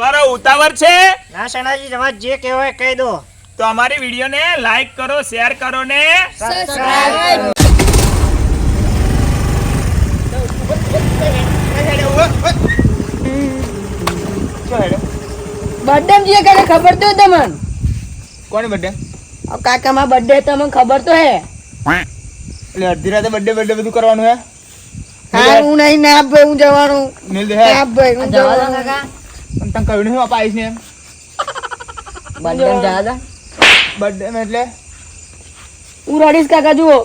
મારો ઉતાવળ છે? ના સણાજી તમારે જે કહેવાય કહી દો. તો અમારી વિડીયોને લાઈક કરો શેર કરો ને બર્થડે જે કરે ખબર તો તમને. કોણ બર્થડે કાકા માં બર્થડે તમને ખબર તો હે. એટલે અડધી રાતે બર્થડે બર્થડે બધું કરવાનું હે? હા હું નહીં ના ભાઈ હું જવાનું. હે. ના ભાઈ હું જવાનું. તને કહ્યું નહીં આપા આવીશ ને એમ. બર્થડે જા જા. બર્થડે એટલે? હું રડીશ કાકા જુઓ.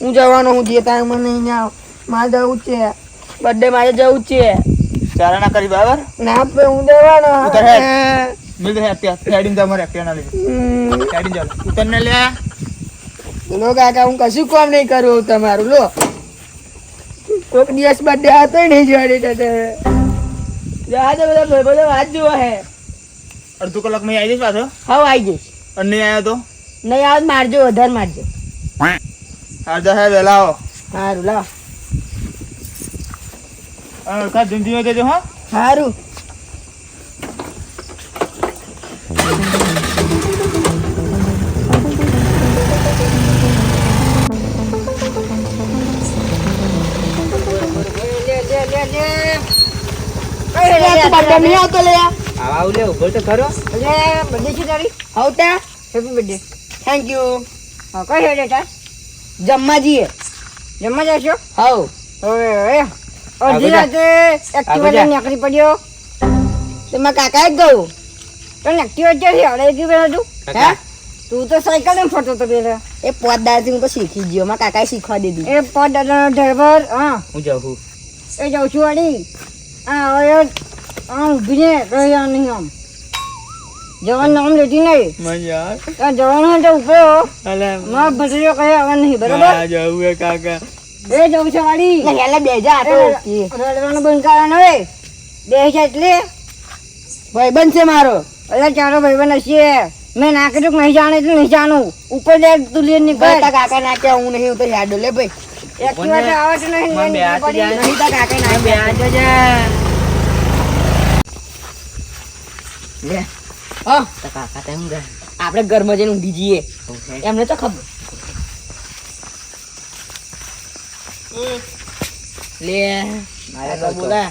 હું જવાનો હું જે તારે મને અહીંયા મારે જવું છે. બર્થડે મારે જવું છે. ચારા ના કરી બરાબર? ના પે હું જવાનો. ઉતર હે મિલ દે હે અત્યારે ફેડીને તમારે એકલા ના લીધે. ફેડીને ચાલો ઉતર ને લે. લો કાકા હું કશું કામ નહીં કરું તમારું લો. કોઈક દિવસ બર્થડે હતો નહીં જોડે દે બધા વાત જોવા હે. અડધો કલાકમાં આવી જઈશ પાછો? હવે આવી જઈશ. અને નહીં આવ્યો તો? નહીં આવે મારજો વધારે મારજો અડધા હે વહેલા આવો સારું લાવ. ધીમે ધીમે જજો હો? સારું બર્થડે નહીં આવતો લે આવા લે ઊભો તો ખરો. બર્થડે છે તારી. આવતા હેપી બર્થડે થેન્ક યુ હા કઈ હેડે તા? જમવા જઈએ. જમવા જશો? હાઉ હવે અડધી રાતે એક્ટિવા લઈને નીકળી પડ્યો. તે મારા કાકા જ ગયું. તો એક્ટિવા ક્યાંથી હળે ગયું હતું હે? તું તો સાયકલ એમ ફરતો તો પેલા. એ પોદાથી હું તો શીખી ગયો. મારા કાકાએ શીખવા દીધું. એ દાદાનો ડ્રાઈવર હા. હું જાઉં છું. એ જાઉં છું વાળી. હા હવે આમ ઊભી ને રહ્યા નહીં આમ. જવાન નામ લેતી નહીં. ત્યાં જવાનું હોય તો અલે. મારા ભત્રીજો કહે હવે નહીં બરોબર? જવું હે કાકા. એ જવું છે વાળી એટલે બે જા રડવાનું બંધ કરવાનું હવે. બે છે એટલે? ભાઈબંધ છે મારો. એટલે ચારો ભાઈબંધ હશે મેં ના કીધું કે નહીં જાણે એટલે નહીં જાણું. ઉપર જાય તું લઈને નીકળ. કાકા ના કે હું નહીં ઉતર યાડો લે ભાઈ. એક્ટિવા તો આવે નહીં કાકા ના બે લે. હા. કાકા તે હું આપણે ઘરમાં જઈને ઊંઘી જઈએ. એમને તો ખબર. લે. મારા તો બોલા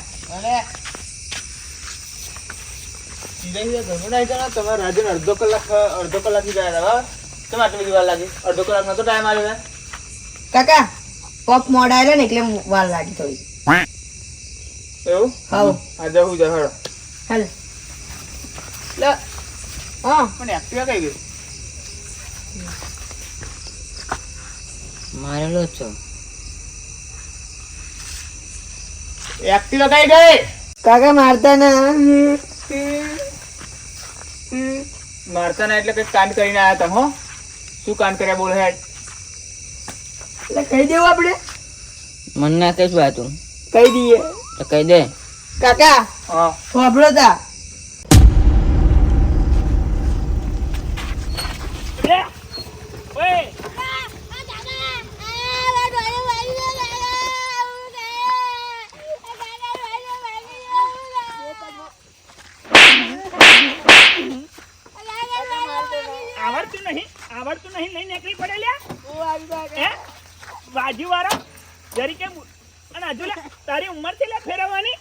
તમે રાજન અડધો કલાક અડધો કલાકથી ગયા હતા તમે આટલી બધી વાર લાગી? અડધો કલાક નો તો ટાઈમ આવ્યો કાકા પપ મોડા ને એટલે વાર લાગી થોડી. એવું? હા આ હું હેડો હાલ. લે. હા. પણ એક્ટિવા કઈ ગઈ મારેલો છો. એક્ટિવા કઈ ગઈ? કાકા મારતા ના. મારતા ના એટલે કઈ કાંડ કરીને આવ્યા તમે હો. શું કાંડ કર્યા બોલ હેડ. એટલે કહી દેવું આપણે. મન ના કઈ વાતું. કહી દઈએ. તો કહી દે. કાકા હા. વાપરો તા આવડતું નહીં આવડતું નહીં લઈને નીકળી પડેલ્યા હે બાજુ વાળા જરી કે અને હજુ તારી ઉંમર છે ફેરવવાની?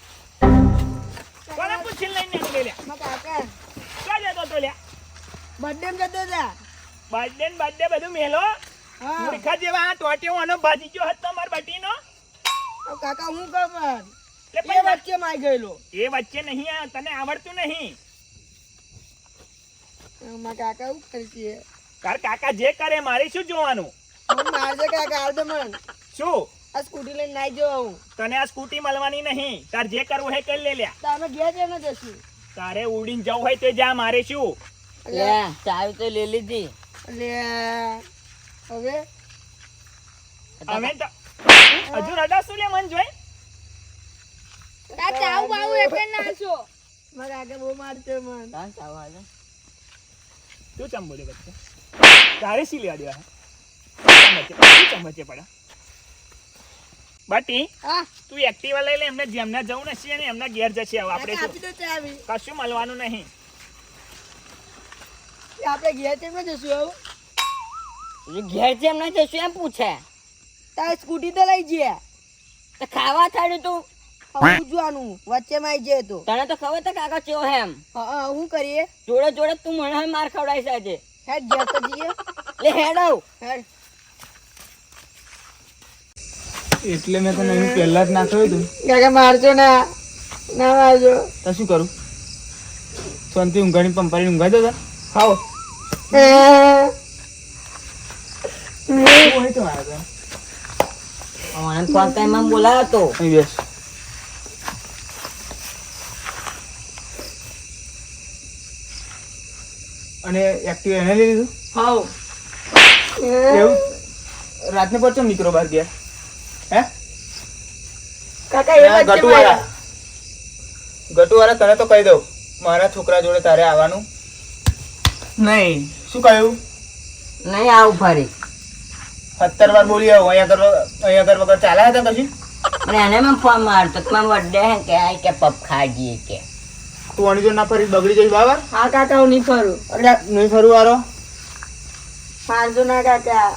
કોને પૂછીને લઈને નીકળી લ્યા કાકા. ક્યાં જતો તો લ્યા? બર્થડે જતો હતા બર્થડે ને બર્થડે બધું મેલો? મૂર્ખા જેવા આ ટોટિયો આનો ભાજી ગયો હતો માર બટીનો? કાકા હું ખબર એ વચ્ચે માઈ ગયેલો. એ વચ્ચે નહીં આ તને આવડતું નહીં. કાકા કાકા જે કરે મારે શું જોવાનું? મારજે કાકા આવડે મન. શું? આ સ્કૂટી લઈને નાઈ જો હું તને આ સ્કૂટી મળવાની નહીં. તાર જે કરવું હે કરી લે લ્યા. તારે ઘેર જઈને જશું તારે ઉડીને જવું હોય તો જા મારે શું? લે. ચાવી તો લઈ લીધી. લે. હવે? હવે તો હજુ રડાશું લે મન જોઈ? મારા કાકા બહુ મારશે મન. ચાલ ચાવ હાલે. તું ચમ બોલે બચ્ચે? તારે સી લેવા દેવા હે? ચમચે ચમ વચ્ચે- તું ચમ વચ્ચે પડ્યો બાટી હા. તું એક્ટિવા લઈ લે એમને જેમને જવું નથી અને એમના ઘેર જશે હવે આપણે કશું મળવાનું નહીં. આપણે ઘેર કેમ જશું આવું? ઘેર છે ના જશું એમ પૂછે. તારે સ્કૂટી તો લઈ જઈએ. તો ખાવા થાળ્યું તું. આવું જોવાનું વચ્ચેમાં આવી જાય તો. તને તો ખબર છે કાકા ચેવો હે એમ? હા હા શું કરીએ. જોડે જોડે તું મને માર ખવડાવી આજે. હેડ ઘેર તો જઈએ. લે હેડ આવ. હેડ. એટલે મેં તને એનું પહેલા જ નાખ્યું હતું. કાકા મારજો ના. ના મારજો. તો શું કરું? શાંતિ ઊંઘાણી પંપારી ઊંઘા જતા હાઉ શું હોય ટાઈમમાં ફોન બોલાયો તો. બેસ. અને એક્ટિવ એને લઈ લીધું? હાઉ એવું? રાતને પર ચમ નીકળો બહાર ગયા. હે? કાકા એ ગટુવાળા. ગટુવાળા તને તો કહી દઉં મારા છોકરા જોડે તારે આવવાનું. નહીં. શું કહ્યું? નહીં આવું ફરી સત્તર વાર બોલી આવું અહીંયા આગળ અહીંયા આગળ વગર ચાલ્યા હતા કશું અને એને મેં ફોન મારતો તો વડે હે કે આ કે પપ ખાજીએ કે. તું અણી જો ના ફરી બગડી જઈશ બાબા હા કાકા હું નહીં ફરું. અરે નહીં ફરું વારો મારજો ના કાકા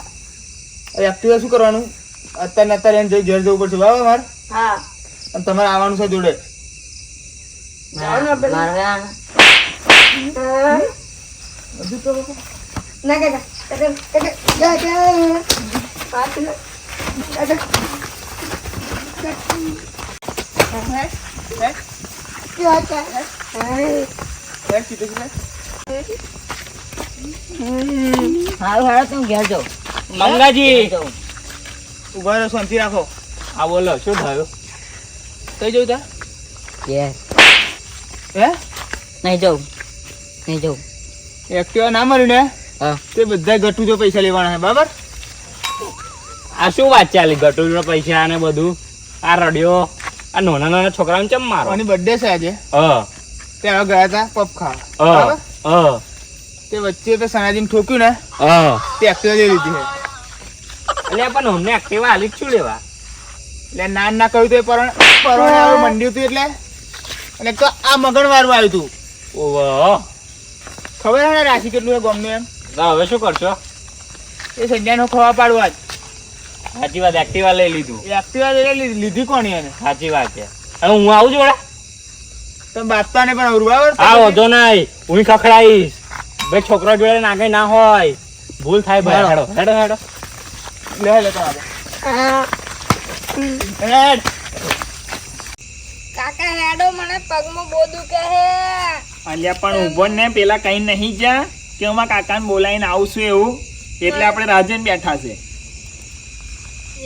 અરે એક્ટિવા શું કરવાનું? અત્યારે અત્યારે એને જઈ ઘેર જવું પડશે. બરાબર મારે હા. અને તમારે આવવાનું છે જોડે. જાઓ ને પેલા. મારે આને હા. તો ના કાકા. મંગાજી. જાઉં ઊભા રહો શાંતિ રાખો. આ બોલો શું થયું? કઈ જવું તા? ઘેર હે? નહીં જાઉં નહીં જાઉં એક્ટિવા ના મળ્યું ને? હા. તે બધા ગટુ જો પૈસા લેવાના છે બરાબર? આ શું વાત ચાલી ગટુ પૈસા અને બધું? આ રડ્યો. આ નાના નાના છોકરાને ચમ મારો? આની બર્થડે છે આજે. હ. તે હવે ગયા હતા પપ ખાવા. હ બરાબર? હ. તે વચ્ચે તે સનાજીને ઠોક્યું ને? હ. તે એક્ટિવા લઈ લીધી છે. એટલે પણ અમને એક્ટિવા હાલી શું લેવા? એટલે નાન ના કહ્યું તો પરણ પરણે મંડ્યું હતું એટલે? અને તો આ મગન વાળું આવ્યું હતું ઓહો. ખબર છે રાશિ કેટલું છે ગમનું એમ? હવે શું કરશો? એ સંજ્ઞાનો ખવા પાડવા જ સાચી વાત એક્ટિવા લઈ લીધું. એ એક્ટિવા લઈ લીધી- કોની એને? સાચી વાત છે. હવે હું આવું જોડે તમે બાપતા ને પણ અવરું આ વધો નહીં. હું ખખડાઈશ. ભાઈ છોકરો જોડે નાગે ના હોય. ભૂલ થાય ભાઈ. હેડો હેડો હેડો. લે લે તમારે હેડ. કાકા હેડો મને પગમાં બહુ દુખે હે. અલ્યા પણ ઊભો ને પેલા કઈ નહીં જા કે હું કાકાને બોલાવીને આવું એવું. એટલે આપણે રાજન બેઠા છે.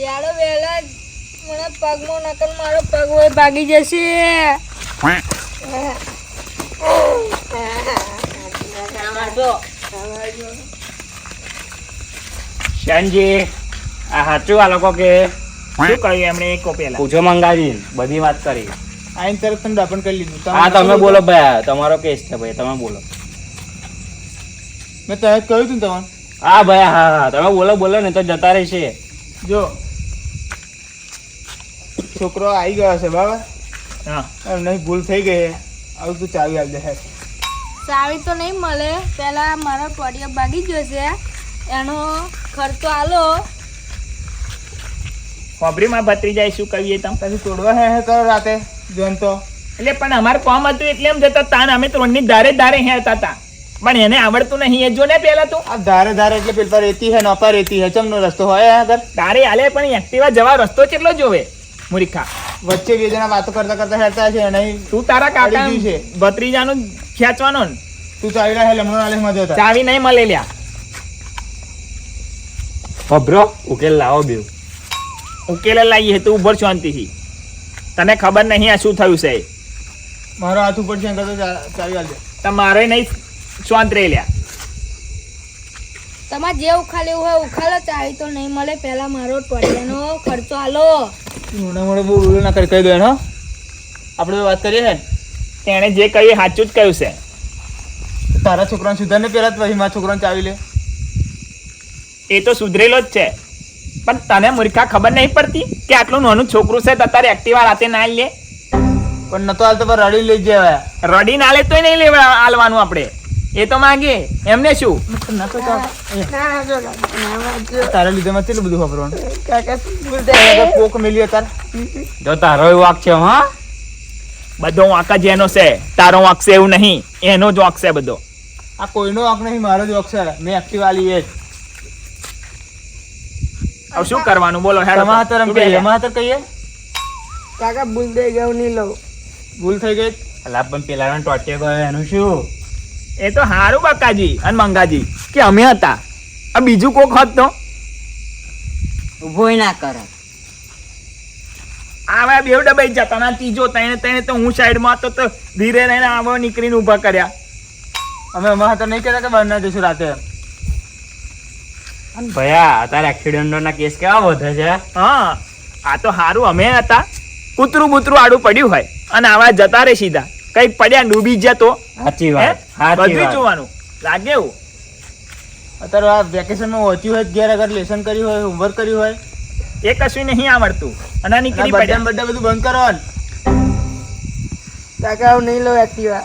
યાડો વેલા મને પગમાં નકલ મારો પગ હોય ભાગી જશે. શાનજી. આ સાચું આ લોકો કે શું કહ્યું એમણે એક પેલા પૂછો મંગાવી બધી વાત કરી. આઈન તરફ તમે દાપણ કરી લીધું. હા તમે બોલો ભાઈ. તમારો કેસ છે ભાઈ. તમે બોલો. મેં તરત કહ્યું હતું ને તમને હા ભાઈ હા હા. તમે બોલો બોલો ને તો જતા રહેશે. જો. છોકરો આવી ગયો છે બરાબર? હા. નહીં ભૂલ થઈ ગઈ આવું તું ચાવી આપી દે ચાવી તો નહીં મળે. પેલા મારો પડિયો ભાગી ગયો છે. એનો ખર્ચો આલો. ખોબરીમાં ભત્રી જાય શું કહીએ તમે? પછી તોડવા હે હે કરો રાતે જોન તો. એટલે પણ અમારે કોમ હતું એટલે એમ જતા તાન અમે ત્રણની ધારે ધારે હેરતા હતા પણ એને આવડતું નહીં એ જો ને પેલા તું. આ ધારે ધારે એટલે પેલપા રેતી હે નોપા રેતી હે ચમનો રસ્તો હોય હે આગળ? તારે હાલે પણ એક્ટિવા જવા રસ્તો કેટલો જોવે મુરીખા. વચ્ચે બે જણા વાતો કરતા કરતા હેરતા છે નહીં તું તારા કાકા છે. ભત્રીજાનું ખેંચવાનો ને. તું ચાવી રહ્યા લમણો આલે મજો ચાવી નહીં મળે લ્યા. ભભરો ઉકેલ લાવો બેવ. ઉકેલ લાવીએ તું ઉભર શાંતિથી. તને ખબર નહીં આ શું થયું છે? મારો હાથ ઉપર છે ચાવી તમારે નહીં શાંત રહી લ્યા. તમારે જે ઉખાલેવું હોય ઉખાલો ચાવી તો નહીં મળે. પહેલા મારો ટોડિયાનો ખર્ચો આલો. મોટા મોટો બહુ ઉલ્લું ના કરી કહી દો એનો આપણે વાત કરીએ ને તેણે જે કહ્યું સાચું જ કહ્યું છે. તારા છોકરાને સુધારને પહેલાં જ પછી મારા છોકરાને ચાવી લે. એ તો સુધરેલો જ છે. પણ તને મૂર્ખા ખબર નહીં પડતી કે આટલું નાનું છોકરું છે તારે એક્ટિવા રાતે ના લે પણ નતો હાલ તો રડી લઈ જાય રડી ના લે તોય નહીં લેવા હાલવાનું આપણે. એ તો માંગે. એમને શું? તારા લીધે માં કેટલું બધું વાપરવાનું કાકા મેલી તાર જો તારો એવો વાક છે હા બધો વાંક જ એનો છે. તારો વાંક છે એવું નહીં. એનો જ વાંક છે બધો. આ કોઈનો વાંક નહીં મારો જ વાંક છે. મેં એક્ટિવા લઈએ જ. હવે શું કરવાનું? બોલો હેડો. તમારા એમ તું એમાં હાથે કહીએ? કાકા ભૂલ થઈ ગયો નહીં લઉં. ભૂલ થઈ ગઈ? અલા પણ પેલા ટોટે ગયો એનું શું? એ તો હારું બકાજી અને મંગાજી. કે અમે હતા? આ બીજું કોક હોત તો? ઊભોય ના કરે. આવા બેવ ડબાઈ જતા ના ત્રીજો તઈને તઈને તો હું સાઈડમાં હતો તો ધીરે રહીને આવો નીકળીને ઊભા કર્યા. અમે અમારા તો નહીં કહેતા કે બહાર ના જઈશું રાતે. ભયા અત્યારે એક્સિડન્ટો ના કેસ કેવા વધે છે? હા. આ તો સારું અમે હતા. કૂતરું બૂતરું આડું પડ્યું હોય. અને આવા જતા રે સીધા. કંઈક પડ્યા ડૂબી ગયા તો. સાચી વાત બધું જોવાનું. લાગે એવું? અત્યારે આ વેકેશનમાં વાંચ્યું હોય ઘેર અગર લેસન કર્યું હોય હોમવર્ક કર્યું હોય. એ કશું નહીં આવડતું. અને નીકળી બધા પડ્યા. બધા બધું બંધ કરો. કાકા હું નહીં લઉં એક્ટિવા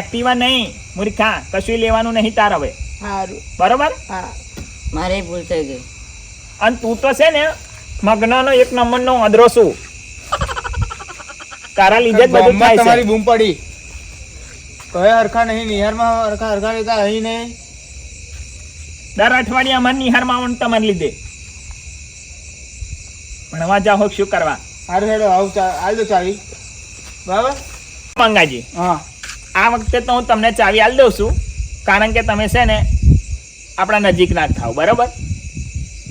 એક્ટિવા નહીં. મૂર્ખા કશું લેવાનું નહીં તાર હવે. સારું બરોબર? હા. મારે ભૂલ થઈ ગઈ. અને તું તો છે ને મગનાનો એક નંબરનો અદરો છું. તારા લીધે જ બધું થાય છે. તમારી બૂમ પડી. કહે હરખા નહીં નિહારમાં હરખા હરખા રહેતા અહીં નહીં. દર અઠવાડિયે અમારે નિહારમાં આવવાનું તમારે લીધે. ભણવા જાઓ શું કરવા? સારું હેડો આવું ચા દો ચાવી. બરાબર? મંગાજી. હા. આ વખતે તો હું તમને ચાવી હાલ દઉં છું. કારણ કે તમે છે ને આપણા નજીકના જ થાવ બરાબર?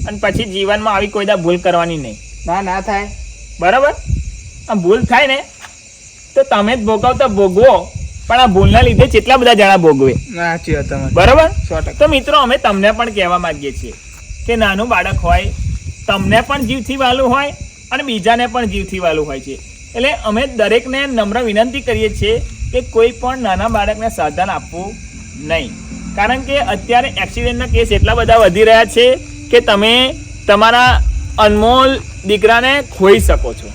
અને પછી જીવનમાં આવી કોઈ દા ભૂલ કરવાની નહીં. ના ના થાય. બરાબર? આ ભૂલ થાય ને તો તમે જ ભોગવતા ભોગવો પણ આ ભૂલના લીધે કેટલા બધા જણા ભોગવે. બરાબર? તો મિત્રો અમે તમને પણ કહેવા માંગીએ છીએ કે નાનું બાળક હોય તમને પણ જીવથી વાલું હોય અને બીજાને પણ જીવથી વાલું હોય છે. એટલે અમે દરેકને નમ્ર વિનંતી કરીએ છીએ કે કોઈ પણ નાના બાળકને સાધન આપવું નહીં. કારણ કે અત્યારે એક્સિડન્ટના કેસ એટલા બધા વધી રહ્યા છે કે તમે તમારા અનમોલ દીકરાને ખોઈ શકો છો.